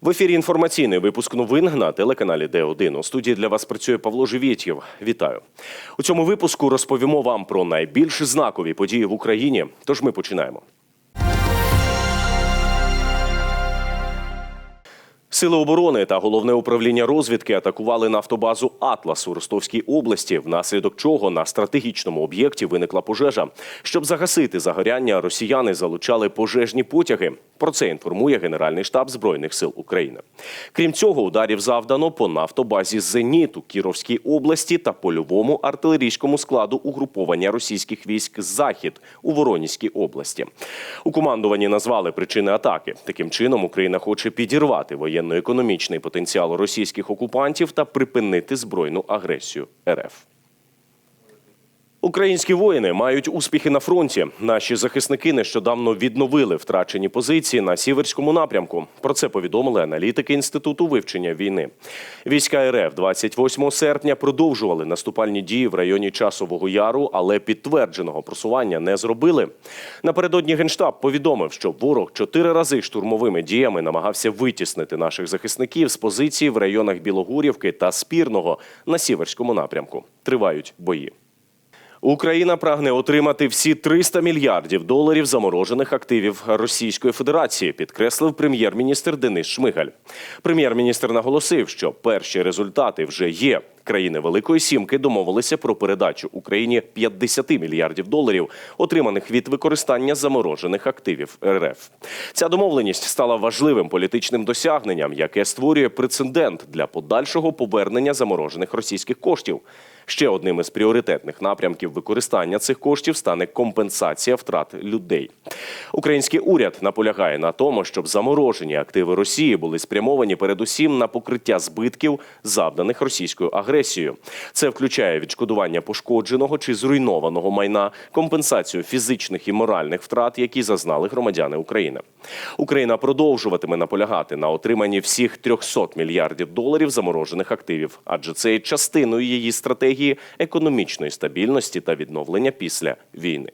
В ефірі інформаційний випуск новин на телеканалі Д1. У студії для вас працює Павло Живєтєв. Вітаю. У цьому випуску розповімо вам про найбільш знакові події в Україні. Тож ми починаємо. Сили оборони та головне управління розвідки атакували нафтобазу Атлас у Ростовській області, внаслідок чого на стратегічному об'єкті виникла пожежа. Щоб загасити загоряння, росіяни залучали пожежні потяги. Про це інформує Генеральний штаб Збройних сил України. Крім цього, ударів завдано по нафтобазі Зеніт у Кіровській області та польовому артилерійському складу угруповання російських військ Захід у Воронізькій області. У командуванні назвали причини атаки. Таким чином, Україна хоче підірвати воєнно-економічний потенціал російських окупантів та припинити збройну агресію РФ. Українські воїни мають успіхи на фронті. Наші захисники нещодавно відновили втрачені позиції на сіверському напрямку. Про це повідомили аналітики інституту вивчення війни. Війська РФ 28 серпня продовжували наступальні дії в районі часового яру, але підтвердженого просування не зробили. Напередодні генштаб повідомив, що ворог чотири рази штурмовими діями намагався витіснити наших захисників з позиції в районах Білогурівки та Спірного на сіверському напрямку. Тривають бої. Україна прагне отримати всі 300 мільярдів доларів заморожених активів Російської Федерації, підкреслив прем'єр-міністр Денис Шмигаль. Прем'єр-міністр наголосив, що перші результати вже є. Країни Великої Сімки домовилися про передачу Україні 50 мільярдів доларів, отриманих від використання заморожених активів РФ. Ця домовленість стала важливим політичним досягненням, яке створює прецедент для подальшого повернення заморожених російських коштів. Ще одним із пріоритетних напрямків використання цих коштів стане компенсація втрат людей. Український уряд наполягає на тому, щоб заморожені активи Росії були спрямовані передусім на покриття збитків, завданих російською агресією. Це включає відшкодування пошкодженого чи зруйнованого майна, компенсацію фізичних і моральних втрат, які зазнали громадяни України. Україна продовжуватиме наполягати на отриманні всіх 300 мільярдів доларів заморожених активів, адже це є частиною її стратегії економічної стабільності та відновлення після війни.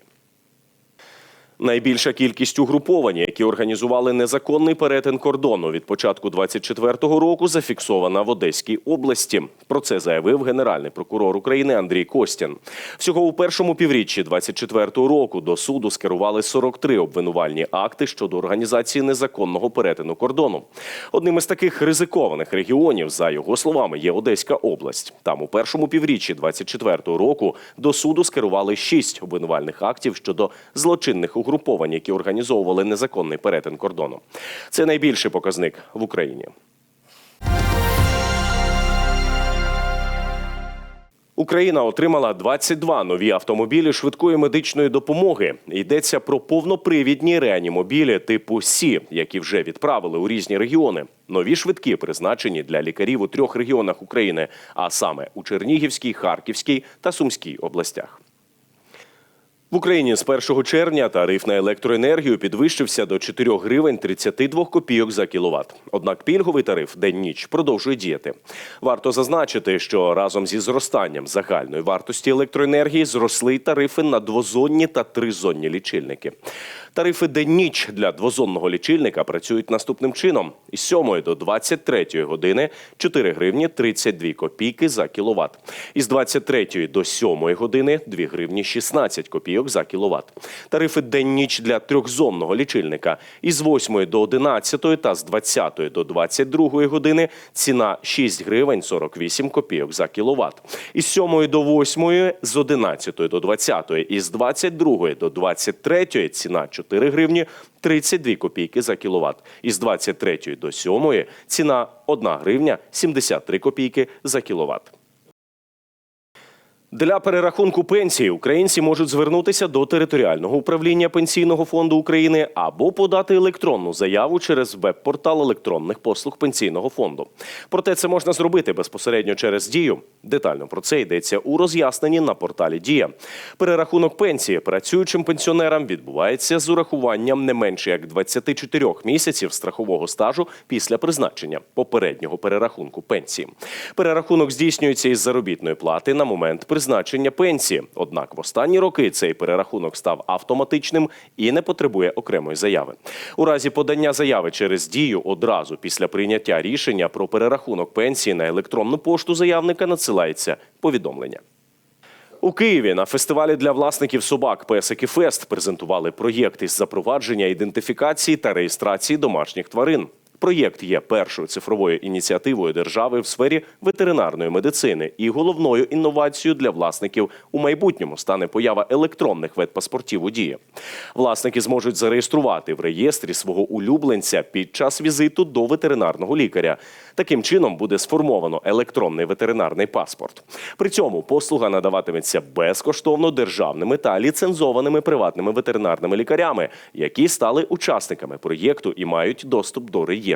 Найбільша кількість угруповань, які організували незаконний перетин кордону від початку 24-го року, зафіксована в Одеській області. Про це заявив генеральний прокурор України Андрій Костян. Всього у першому півріччі 24-го року до суду скерували 43 обвинувальні акти щодо організації незаконного перетину кордону. Одним із таких ризикованих регіонів, за його словами, є Одеська область. Там у першому півріччі 24-го року до суду скерували 6 обвинувальних актів щодо злочинних угруповань, які організовували незаконний перетин кордону. Це найбільший показник в Україні. Україна отримала 22 нові автомобілі швидкої медичної допомоги. Йдеться про повнопривідні реанімобілі типу Сі, які вже відправили у різні регіони. Нові швидкі призначені для лікарів у трьох регіонах України, а саме у Чернігівській, Харківській та Сумській областях. В Україні з 1 червня тариф на електроенергію підвищився до 4 гривень 32 копійок за кіловат. Однак пільговий тариф день-ніч продовжує діяти. Варто зазначити, що разом зі зростанням загальної вартості електроенергії зросли тарифи на двозонні та тризонні лічильники. Тарифи день-ніч для двозонного лічильника працюють наступним чином: із 7 до 23 години 4 гривні 32 копійки за кіловат. Із 23 до 7 години 2 гривні 16 копійок за кіловат. Тарифи день-ніч для трьохзонного лічильника із 8 до 11 та з 20 до 22 години ціна 6 гривень 48 копійок за кіловат. Із 7 до 8 з 11 до 20 і з 22 до 23 ціна 4 гривні 32 копійки за кіловат. Із 23 до 7 ціна 1 гривня 73 копійки за кіловат. Для перерахунку пенсії українці можуть звернутися до територіального управління пенсійного фонду України або подати електронну заяву через веб-портал електронних послуг пенсійного фонду. Проте це можна зробити безпосередньо через дію. Детально про це йдеться у роз'ясненні на порталі Дія. Перерахунок пенсії працюючим пенсіонерам відбувається з урахуванням не менше як 24 місяців страхового стажу після призначення попереднього перерахунку пенсії. Перерахунок здійснюється із заробітної плати на момент призначення призначення пенсії. Однак в останні роки цей перерахунок став автоматичним і не потребує окремої заяви. У разі подання заяви через дію одразу після прийняття рішення про перерахунок пенсії на електронну пошту заявника надсилається повідомлення. У Києві на фестивалі для власників собак Песики Фест презентували проєкт із запровадження ідентифікації та реєстрації домашніх тварин. Проєкт є першою цифровою ініціативою держави в сфері ветеринарної медицини і головною інновацією для власників у майбутньому стане поява електронних ветпаспортів у дії. Власники зможуть зареєструвати в реєстрі свого улюбленця під час візиту до ветеринарного лікаря. Таким чином буде сформовано електронний ветеринарний паспорт. При цьому послуга надаватиметься безкоштовно державними та ліцензованими приватними ветеринарними лікарями, які стали учасниками проєкту і мають доступ до реєстру.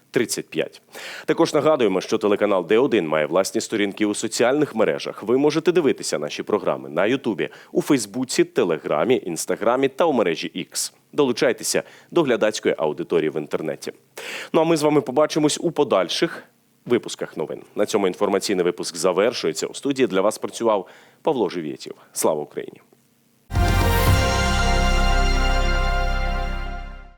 35. Також нагадуємо, що телеканал Д1 має власні сторінки у соціальних мережах. Ви можете дивитися наші програми на Ютубі, у Фейсбуці, Телеграмі, Інстаграмі та у мережі X. Долучайтеся до глядацької аудиторії в інтернеті. Ну а ми з вами побачимось у подальших випусках новин. На цьому інформаційний випуск завершується. У студії для вас працював Павло Живєтів. Слава Україні!